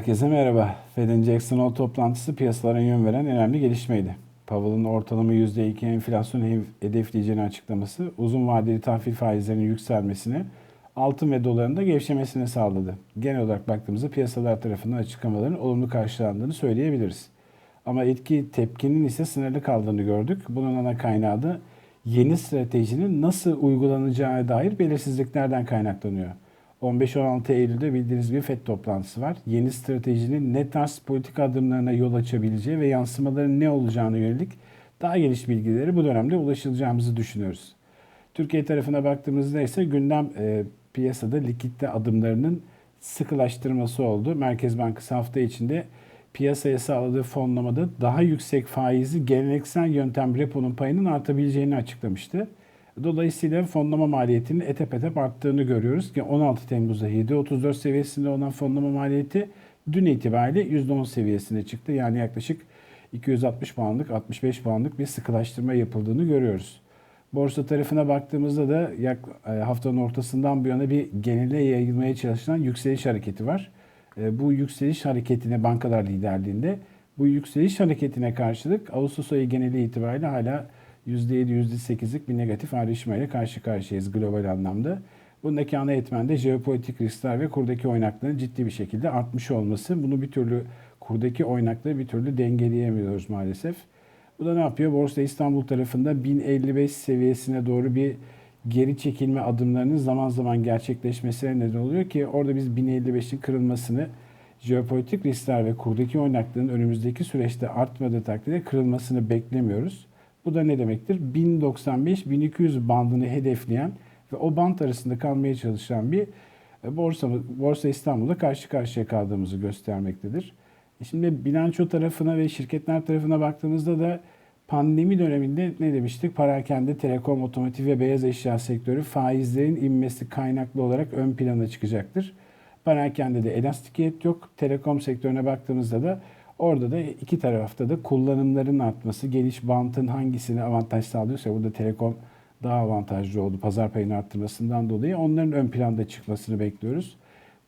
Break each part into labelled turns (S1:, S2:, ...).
S1: Herkese merhaba. Fed'in Jackson Hole toplantısı piyasalara yön veren önemli gelişmeydi. Powell'ın ortalama %2 enflasyon hedefleyeceğini açıklaması uzun vadeli tahvil faizlerinin yükselmesine, altın ve doların da gevşemesine sağladı. Genel olarak baktığımızda piyasalar tarafından açıklamaların olumlu karşılandığını söyleyebiliriz. Ama etki tepkinin ise sınırlı kaldığını gördük. Bunun ana kaynağı da yeni stratejinin nasıl uygulanacağı dair belirsizliklerden kaynaklanıyor. 15-16 Eylül'de bildiğiniz gibi FED toplantısı var. Yeni stratejinin ne tarz politik adımlarına yol açabileceği ve yansımaların ne olacağını yönelik daha geniş bilgileri bu dönemde ulaşılacağımızı düşünüyoruz. Türkiye tarafına baktığımızda ise gündem e, piyasada likitte adımlarının sıkılaştırması oldu. Merkez Bankası hafta içinde piyasaya sağladığı fonlamada daha yüksek faizi geleneksel yöntem reponun payının artabileceğini açıklamıştı. Dolayısıyla fonlama maliyetinin etep etep arttığını görüyoruz ki 16 Temmuz'da 7.34 seviyesinde olan fonlama maliyeti dün itibariyle %10 seviyesine çıktı. Yani yaklaşık 260 puanlık 65 puanlık bir sıkılaştırma yapıldığını görüyoruz. Borsa tarafına baktığımızda da yak, e, haftanın ortasından bu yana bir genele yayılmaya çalışılan yükseliş hareketi var. E, bu yükseliş hareketine bankalar liderliğinde bu yükseliş hareketine karşılık Ağustos ayı geneli itibariyle hala %7, %8'lik bir negatif ayrışmayla karşı karşıyayız global anlamda. Bundaki ana etmen de jeopolitik riskler ve kurdaki oynaklığın ciddi bir şekilde artmış olması. Bunu bir türlü kurdaki oynaklığı bir türlü dengeleyemiyoruz maalesef. Bu da ne yapıyor? Borsa İstanbul tarafında 1055 seviyesine doğru bir geri çekilme adımlarının zaman zaman gerçekleşmesine neden oluyor ki orada biz 1055'in kırılmasını jeopolitik riskler ve kurdaki oynaklığın önümüzdeki süreçte artmadığı takdirde kırılmasını beklemiyoruz. Bu da ne demektir? 1095-1200 bandını hedefleyen ve o band arasında kalmaya çalışan bir e, borsa, borsa İstanbul'da karşı karşıya kaldığımızı göstermektedir. E şimdi bilanço tarafına ve şirketler tarafına baktığımızda da pandemi döneminde ne demiştik? Parakende, telekom, otomotiv ve beyaz eşya sektörü faizlerin inmesi kaynaklı olarak ön plana çıkacaktır. Parakende de elastikiyet yok. Telekom sektörüne baktığımızda da Orada da iki tarafta da kullanımların artması, geniş bantın hangisine avantaj sağlıyorsa burada Telekom daha avantajlı oldu pazar payını arttırmasından dolayı. Onların ön planda çıkmasını bekliyoruz.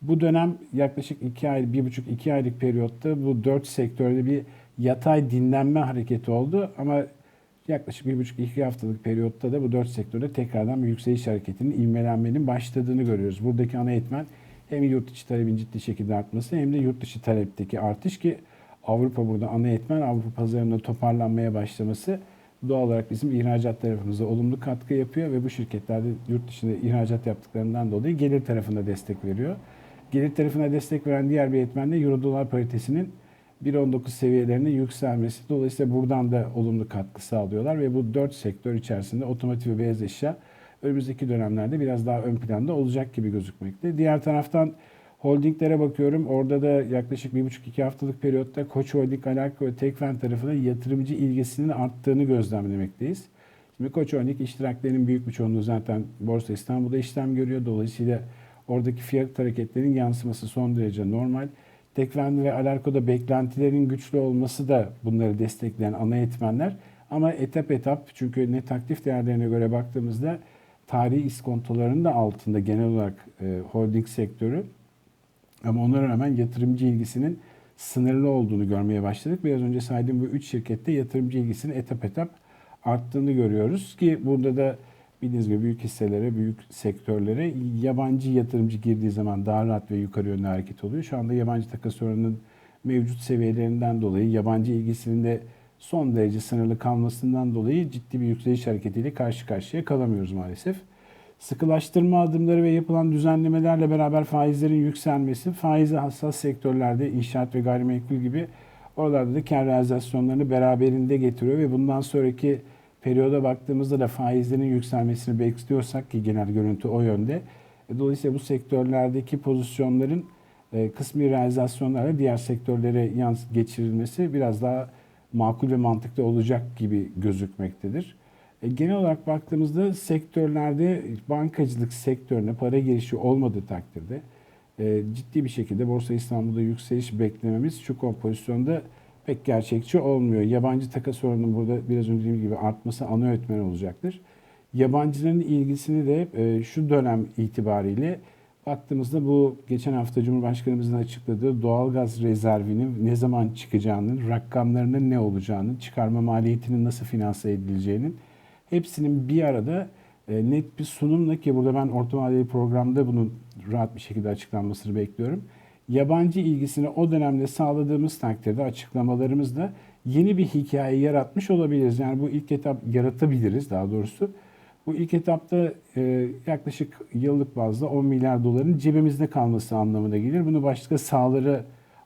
S1: Bu dönem yaklaşık 2 ay, 1,5-2 aylık periyotta bu 4 sektörde bir yatay dinlenme hareketi oldu ama yaklaşık 1,5-2 haftalık periyotta da bu 4 sektörde tekrardan bir yükseliş hareketinin ivmelenmenin başladığını görüyoruz. Buradaki ana etmen hem yurt içi talebin ciddi şekilde artması hem de yurt dışı talepteki artış ki Avrupa burada ana etmen Avrupa pazarında toparlanmaya başlaması doğal olarak bizim ihracat tarafımıza olumlu katkı yapıyor ve bu şirketlerde yurt dışında ihracat yaptıklarından dolayı gelir tarafında destek veriyor. Gelir tarafına destek veren diğer bir etmen de Euro dolar paritesinin 1.19 seviyelerine yükselmesi. Dolayısıyla buradan da olumlu katkı sağlıyorlar ve bu dört sektör içerisinde otomotiv ve beyaz eşya önümüzdeki dönemlerde biraz daha ön planda olacak gibi gözükmekte. Diğer taraftan Holdinglere bakıyorum. Orada da yaklaşık bir buçuk iki haftalık periyotta Koç Holding, Alarko ve Tekfen tarafına yatırımcı ilgisinin arttığını gözlemlemekteyiz. Şimdi Koç Holding iştiraklerinin büyük bir çoğunluğu zaten Borsa İstanbul'da işlem görüyor. Dolayısıyla oradaki fiyat hareketlerinin yansıması son derece normal. Tekfen ve Alarko'da beklentilerin güçlü olması da bunları destekleyen ana etmenler. Ama etap etap çünkü net aktif değerlerine göre baktığımızda tarihi iskontoların da altında genel olarak e, holding sektörü ama onlara rağmen yatırımcı ilgisinin sınırlı olduğunu görmeye başladık. Biraz önce saydığım bu üç şirkette yatırımcı ilgisinin etap etap arttığını görüyoruz ki burada da bildiğiniz gibi büyük hisselere, büyük sektörlere yabancı yatırımcı girdiği zaman daha rahat ve yukarı yönlü hareket oluyor. Şu anda yabancı takas oranının mevcut seviyelerinden dolayı yabancı ilgisinin de son derece sınırlı kalmasından dolayı ciddi bir yükseliş hareketiyle karşı karşıya kalamıyoruz maalesef. Sıkılaştırma adımları ve yapılan düzenlemelerle beraber faizlerin yükselmesi, faize hassas sektörlerde inşaat ve gayrimenkul gibi oralarda da kar realizasyonlarını beraberinde getiriyor ve bundan sonraki periyoda baktığımızda da faizlerin yükselmesini bekliyorsak ki genel görüntü o yönde. E, dolayısıyla bu sektörlerdeki pozisyonların e, kısmi realizasyonlarla diğer sektörlere yans geçirilmesi biraz daha makul ve mantıklı olacak gibi gözükmektedir. E, genel olarak baktığımızda sektörlerde bankacılık sektörüne para girişi olmadığı takdirde e, ciddi bir şekilde Borsa İstanbul'da yükseliş beklememiz şu kompozisyonda pek gerçekçi olmuyor. Yabancı takas oranının burada biraz önce dediğim gibi artması ana öğretmen olacaktır. Yabancıların ilgisini de e, şu dönem itibariyle Baktığımızda bu geçen hafta Cumhurbaşkanımızın açıkladığı doğalgaz rezervinin ne zaman çıkacağının, rakamlarının ne olacağının, çıkarma maliyetinin nasıl finanse edileceğinin hepsinin bir arada e, net bir sunumla ki burada ben orta vadeli programda bunun rahat bir şekilde açıklanmasını bekliyorum. Yabancı ilgisini o dönemde sağladığımız takdirde açıklamalarımızda yeni bir hikaye yaratmış olabiliriz. Yani bu ilk etap yaratabiliriz daha doğrusu. Bu ilk etapta e, yaklaşık yıllık bazda 10 milyar doların cebimizde kalması anlamına gelir. Bunu başka sahalara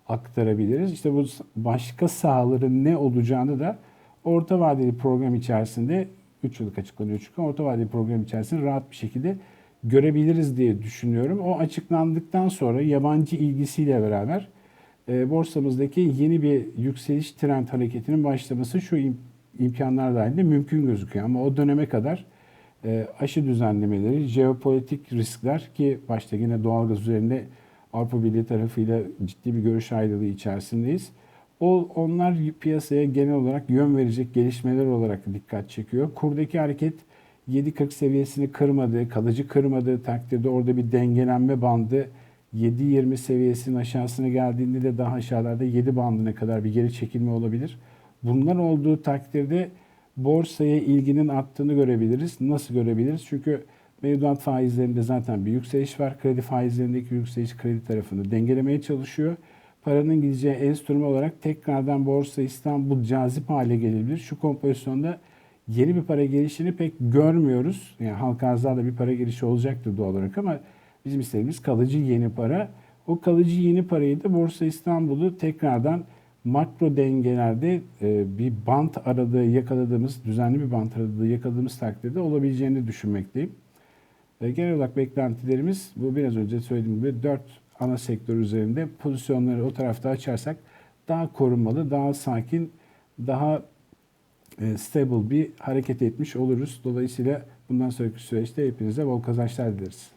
S1: aktarabiliriz. İşte bu başka sahaların ne olacağını da orta vadeli program içerisinde 3 yıllık açıklanıyor çünkü orta vadeli program içerisinde rahat bir şekilde görebiliriz diye düşünüyorum. O açıklandıktan sonra yabancı ilgisiyle beraber e, borsamızdaki yeni bir yükseliş trend hareketinin başlaması şu im- imkanlar dahilinde mümkün gözüküyor. Ama o döneme kadar e, aşı düzenlemeleri, jeopolitik riskler ki başta yine doğalgaz üzerinde Avrupa Birliği tarafıyla ciddi bir görüş ayrılığı içerisindeyiz. O, onlar piyasaya genel olarak yön verecek gelişmeler olarak dikkat çekiyor. Kurdaki hareket 7.40 seviyesini kırmadığı, kalıcı kırmadığı takdirde orada bir dengelenme bandı 7.20 seviyesinin aşağısına geldiğinde de daha aşağılarda 7 bandına kadar bir geri çekilme olabilir. Bunlar olduğu takdirde borsaya ilginin arttığını görebiliriz. Nasıl görebiliriz? Çünkü mevduat faizlerinde zaten bir yükseliş var. Kredi faizlerindeki yükseliş kredi tarafını dengelemeye çalışıyor. Paranın gideceği enstrüman olarak tekrardan Borsa İstanbul cazip hale gelebilir. Şu kompozisyonda yeni bir para gelişini pek görmüyoruz. Yani halka arzlarda bir para gelişi olacaktır doğal olarak ama bizim istediğimiz kalıcı yeni para. O kalıcı yeni parayı da Borsa İstanbul'u tekrardan makro dengelerde e, bir bant aradığı yakaladığımız, düzenli bir bant aradığı yakaladığımız takdirde olabileceğini düşünmekteyim. E, genel olarak beklentilerimiz bu biraz önce söylediğim gibi 4 ana sektör üzerinde pozisyonları o tarafta açarsak daha korunmalı, daha sakin, daha e, stable bir hareket etmiş oluruz. Dolayısıyla bundan sonraki süreçte hepinize bol kazançlar dileriz.